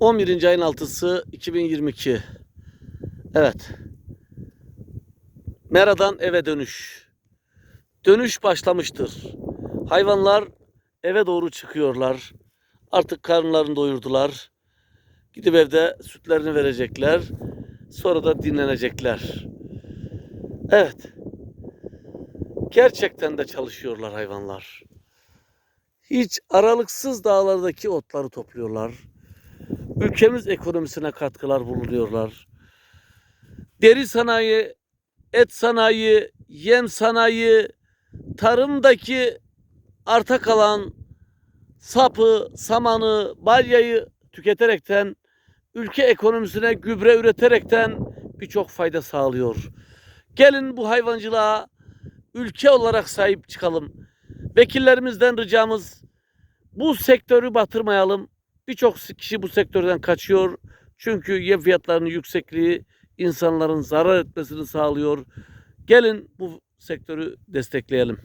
11. ayın 6'sı 2022. Evet. Mera'dan eve dönüş. Dönüş başlamıştır. Hayvanlar eve doğru çıkıyorlar. Artık karınlarını doyurdular. Gidip evde sütlerini verecekler. Sonra da dinlenecekler. Evet. Gerçekten de çalışıyorlar hayvanlar. Hiç aralıksız dağlardaki otları topluyorlar. Ülkemiz ekonomisine katkılar bulunuyorlar. Deri sanayi, et sanayi, yem sanayi, tarımdaki arta kalan sapı, samanı, balyayı tüketerekten ülke ekonomisine gübre üreterekten birçok fayda sağlıyor. Gelin bu hayvancılığa ülke olarak sahip çıkalım. Vekillerimizden ricamız bu sektörü batırmayalım. Birçok kişi bu sektörden kaçıyor. Çünkü yem fiyatlarının yüksekliği insanların zarar etmesini sağlıyor. Gelin bu sektörü destekleyelim.